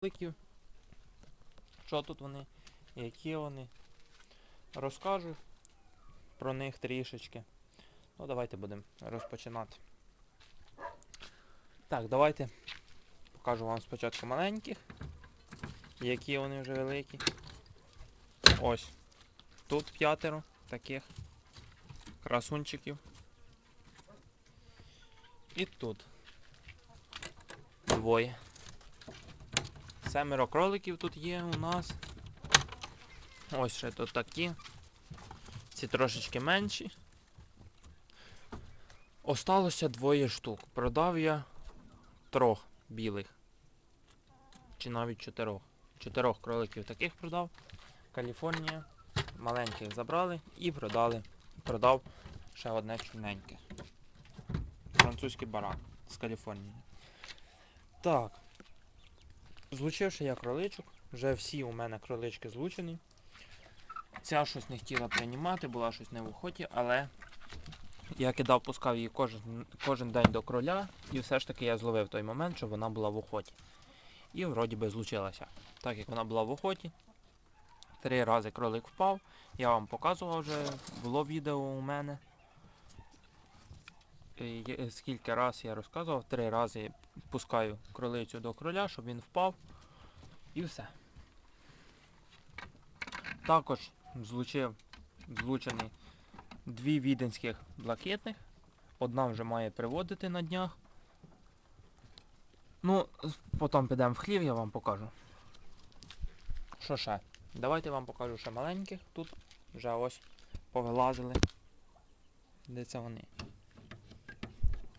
кроликів. Що тут вони, які вони. Розкажу про них трішечки. Ну, давайте будемо розпочинати. Так, давайте покажу вам спочатку маленьких, які вони вже великі. Ось. Тут п'ятеро таких красунчиків. І тут двоє. Семеро кроликів тут є у нас. Ось ще тут такі. Ці трошечки менші. Осталося двоє штук. Продав я трьох білих. Чи навіть чотирьох. Чотирьох кроликів таких продав. Каліфорнія. Маленьких забрали і продали. Продав ще одне чорненьке. Французький баран з Каліфорнії. Так. Злучивши я кроличок, вже всі у мене кролички злучені. Ця щось не хотіла приймати, була щось не в охоті, але я кидав, пускав її кожен, кожен день до кроля, і все ж таки я зловив той момент, що вона була в охоті. І вроді би злучилася. Так як вона була в охоті, три рази кролик впав. Я вам показував вже, було відео у мене. Е, є- Скільки раз я розказував, три рази пускаю кролицю до кроля, щоб він впав. І все. Також злучив злучений дві віденських блакитних. Одна вже має приводити на днях. Ну, потім підемо в хлів, я вам покажу. Що ще? Давайте вам покажу ще маленьких. Тут вже ось повилазили. Де це вони?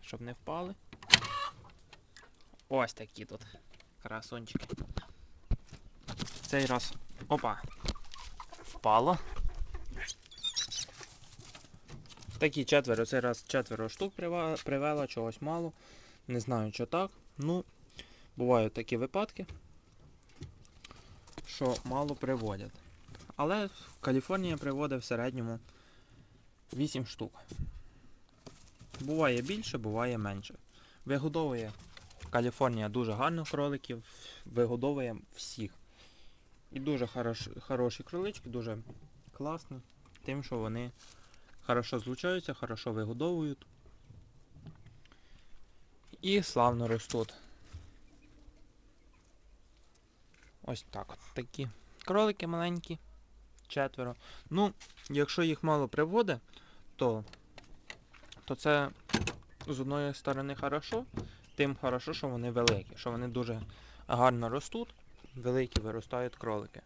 Щоб не впали. Ось такі тут красунчики. Цей раз. Опа. Впало. Такі четверо, цей раз четверо штук привела, чогось мало. Не знаю, що так. Ну, бувають такі випадки, що мало приводять. Але Каліфорнія приводить в середньому 8 штук. Буває більше, буває менше. Вигодовує Каліфорнія дуже гарно кроликів, вигодовує всіх. І дуже хорош, хороші кролички, дуже класні, тим, що вони хорошо злучаються, хорошо вигодовують. І славно ростуть. Ось так от такі кролики маленькі, четверо. Ну, якщо їх мало приводить, то, то це з одної сторони хорошо, тим хорошо, що вони великі, що вони дуже гарно ростуть, великі виростають кролики.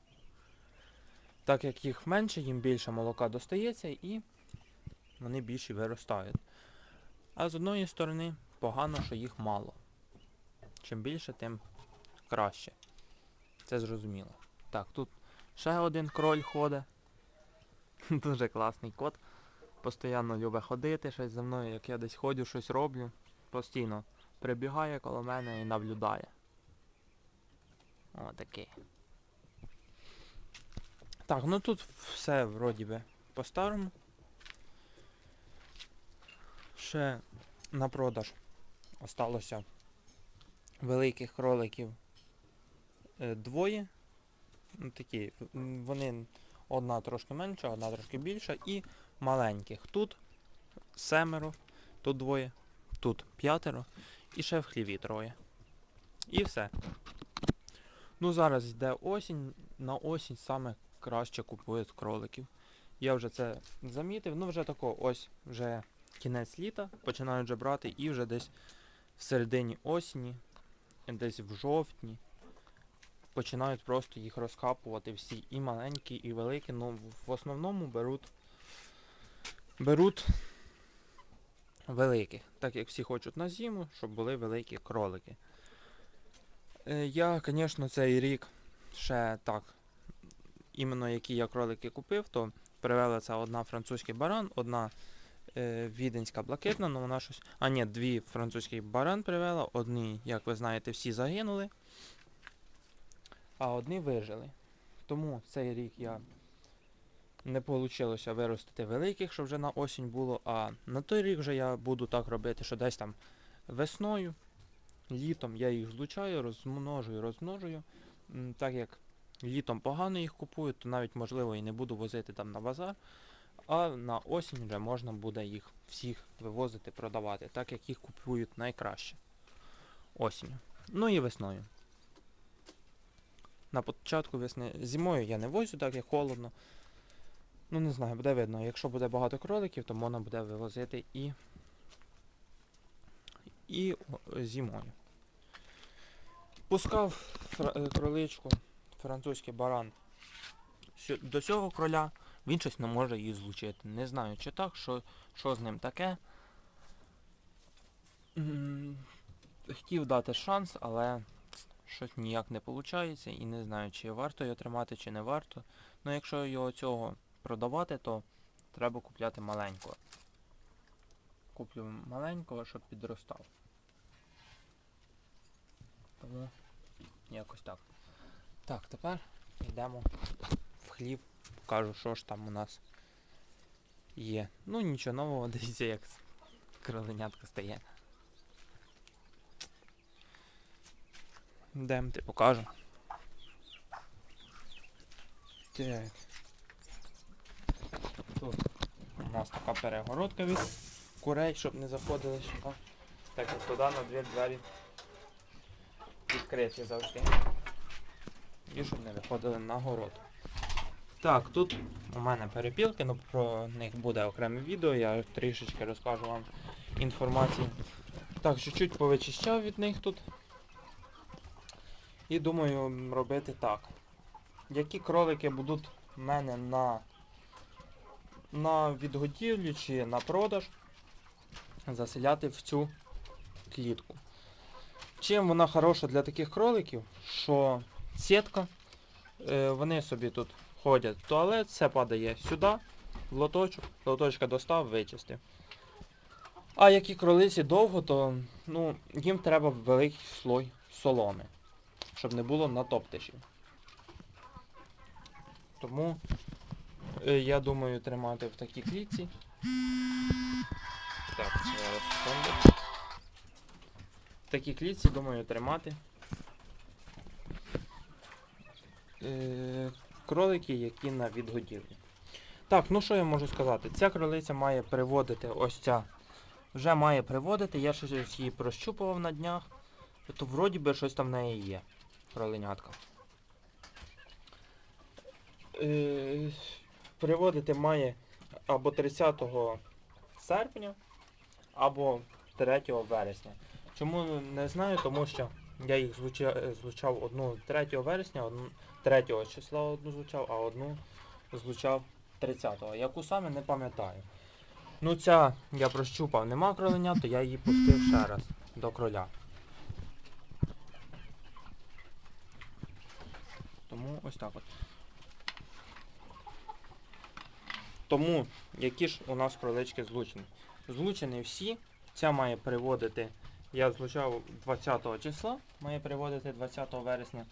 Так як їх менше, їм більше молока достається і вони більше виростають. А з одної сторони погано, що їх мало. Чим більше, тим краще. Це зрозуміло. Так, тут ще один кроль ходить. Дуже класний кот. Постійно любить ходити, щось за мною, як я десь ходю, щось роблю. Постійно прибігає коло мене і наблюдає. О, такий. Так, ну тут все вроді би по-старому. Ще на продаж осталося великих кроликів е, двоє. Ну, такі, вони одна трошки менша, одна трошки більша, і маленьких. Тут семеро, тут двоє, тут п'ятеро, і ще в хліві троє. І все. Ну зараз йде осінь, на осінь саме краще купують кроликів. Я вже це замітив, ну вже тако ось вже кінець літа, починають вже брати і вже десь в середині осені, десь в жовтні починають просто їх розкапувати всі, і маленькі, і великі, ну в основному беруть беруть великих, так як всі хочуть на зиму, щоб були великі кролики. Е, Я, звісно, цей рік ще так, іменно які я кролики купив, то привела це одна французький баран, одна е, віденська блакитна, ну вона щось. А ні, дві французький баран привела, одні, як ви знаєте, всі загинули, а одні вижили. Тому цей рік я не вийшло виростити великих, щоб вже на осінь було, а на той рік вже я буду так робити, що десь там весною, літом я їх злучаю, розмножую, розмножую, так як літом погано їх купують, то навіть можливо і не буду возити там на базар, а на осінь вже можна буде їх всіх вивозити, продавати, так як їх купують найкраще. Осінню. Ну і весною. На початку весни. Зимою я не возю, так як холодно. Ну не знаю, буде видно. Якщо буде багато кроликів, то можна буде вивозити і, і зимою. Пускав фра- е, кроличку, французький баран до цього кроля, він щось не може її злучити. Не знаю, чи так, що, що з ним таке. Хотів дати шанс, але щось ніяк не виходить і не знаю, чи варто його тримати, чи не варто. Ну якщо його цього продавати, то треба купляти маленького. Куплю маленького, щоб підростав. Тому якось так. Так, тепер йдемо в хлів, покажу, що ж там у нас є. Ну нічого нового, дивіться, як кроленятка стає. Йдемо, ти покажу. Так. Тут у нас така перегородка від курей, щоб не заходили сюди. Так як туди на дві двері відкриті завжди. І щоб не виходили на город. Так, тут у мене перепілки, ну про них буде окреме відео, я трішечки розкажу вам інформації. Так, чуть-чуть повичищав від них тут. І думаю робити так. Які кролики будуть в мене на, на відгодівлю чи на продаж, заселяти в цю клітку. Чим вона хороша для таких кроликів, що сітка, е, вони собі тут ходять в туалет, все падає сюди, в лоточок, лоточка достав, вичистив. А які кролиці довго, то ну, їм треба великий слой соломи, щоб не було натоптишів. Тому я думаю тримати в такій клітці. Так, зараз секунду. В такій клітці думаю тримати. Е, кролики, які на відгодівлі. Так, ну що я можу сказати? Ця кролиця має приводити ось ця. Вже має приводити, я щось її прощупував на днях. То вроді би щось там в неї є. Кроленятка. Е, приводити має або 30 серпня, або 3 вересня. Чому не знаю, тому що я їх злучав одну 3 вересня, одну 3 числа одну злучав, а одну злучав 30-го. Яку саме не пам'ятаю. Ну ця я прощупав, нема кроленя, то я її пустив ще раз до кроля. Тому ось так от. Тому, які ж у нас кролички злучені? Злучені всі. Ця має приводити, я злучав 20 числа, має приводити 20 вересня.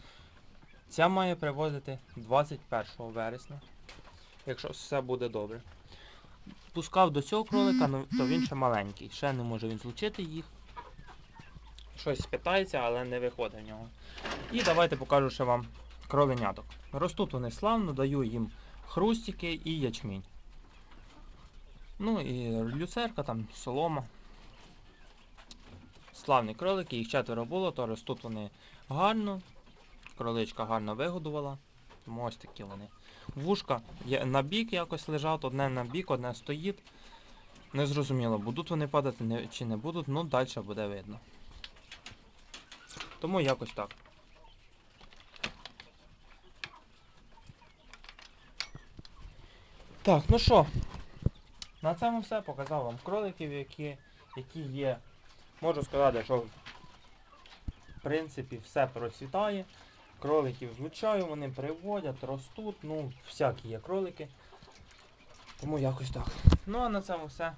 Ця має приводити 21 вересня, якщо все буде добре. Пускав до цього кролика, ну, то він ще маленький. Ще не може він злучити їх. Щось питається, але не виходить в нього. І давайте покажу ще вам кроленяток. Ростуть вони славно, даю їм хрустики і ячмінь. Ну і люцерка, там солома. Славні кролики, їх четверо було, то ростуть вони гарно. Кроличка гарно вигодувала. Тому ось такі вони. Вушка на бік якось лежать, одне на бік, одне стоїть. Незрозуміло, будуть вони падати чи не будуть, ну далі буде видно. Тому якось так. Так, ну що, на цьому все. Показав вам кроликів, які, які є. Можу сказати, що в принципі все процвітає. Кроликів злучаю, вони приводять, ростуть, ну, всякі є кролики. Тому якось так. Ну а на цьому все.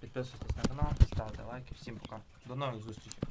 Підписуйтесь на канал, ставте лайки. Всім пока. До нових зустрічей.